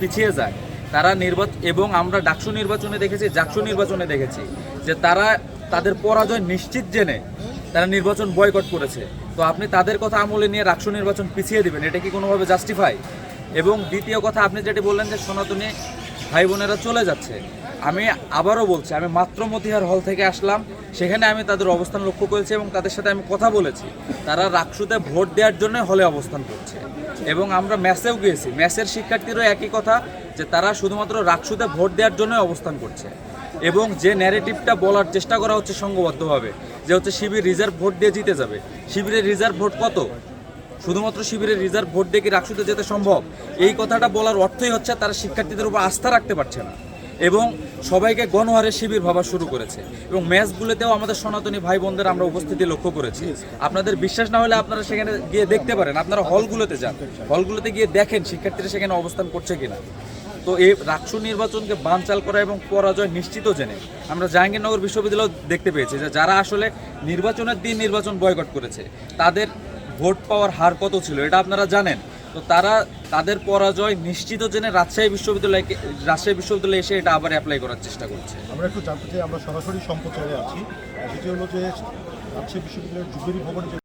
পিছিয়ে যায়। তারা নির্বাচন এবং আমরা ডাকসু নির্বাচনে দেখেছি, জাকসু নির্বাচনে দেখেছি যে তারা তাদের পরাজয় নিশ্চিত জেনে তারা নির্বাচন বয়কট করেছে। তো আপনি তাদের কথা আমলে নিয়ে রাকসু নির্বাচন পিছিয়ে দিবেন, এটা কি কোনোভাবে জাস্টিফাই এবং দ্বিতীয় কথা, আপনি যেটি বললেন যে সনাতনী ভাই বোনেরা চলে যাচ্ছে। আমি আবারও বলছি, আমি মাত্র মতিহার হল থেকে আসলাম। সেখানে আমি তাদের অবস্থান লক্ষ্য করেছি এবং তাদের সাথে আমি কথা বলেছি। তারা রাকসুতে ভোট দেওয়ার জন্য হলে অবস্থান করছে। এবং আমরা ম্যাচেও গিয়েছি। ম্যাচের শিক্ষার্থীরও একই কথা, যে তারা শুধুমাত্র রাকসুতে ভোট দেওয়ার জন্যই অবস্থান করছে। এবং যে ন্যারেটিভটা বলার চেষ্টা করা হচ্ছে সংঘবদ্ধভাবে, যে হচ্ছে শিবির রিজার্ভ ভোট দিয়ে জিতে যাবে। শিবিরের রিজার্ভ ভোট কত? শুধুমাত্র শিবিরের রিজার্ভ ভোট দিয়ে কি রাকসুতে যেতে সম্ভব? এই কথাটা বলার অর্থই হচ্ছে তারা শিক্ষার্থীদের উপর আস্থা রাখতে পারছে না। এবং সবাইকে গণহারে শিবির ভাবা শুরু করেছে। এবং ম্যাচগুলোতেও আমাদের সনাতনী ভাই বোনদের আমরা উপস্থিতি লক্ষ্য করেছি। আপনাদের বিশ্বাস না হলে আপনারা সেখানে গিয়ে দেখতে পারেন। আপনারা হলগুলোতে যান। হলগুলোতে গিয়ে দেখেন শিক্ষার্থীরা সেখানে অবস্থান করছে কিনা। তো এই রাষ্ট্র নির্বাচনকে বানচাল করা এবং পরাজয় নিশ্চিত জেনে আমরা জাহাঙ্গীরনগর বিশ্ববিদ্যালয় দেখতে পেয়েছি যে যারা আসলে নির্বাচনের দিন নির্বাচন বয়কট করেছে, তাদের ভোট পাওয়ার হার কত ছিল, এটা আপনারা জানেন? তো তারা তাদের পরাজয় নিশ্চিত জেনে রাজশাহী বিশ্ববিদ্যালয়কে, রাজশাহী বিশ্ববিদ্যালয়ে এসে এটা আবার অ্যাপ্লাই করার চেষ্টা করছে। আমরা একটু জানতে চাই, আমরা সরাসরি সম্প্রচারে আছি। সেটি হলো যে রাজশাহী বিশ্ববিদ্যালয়ের যুগেরই ভবনে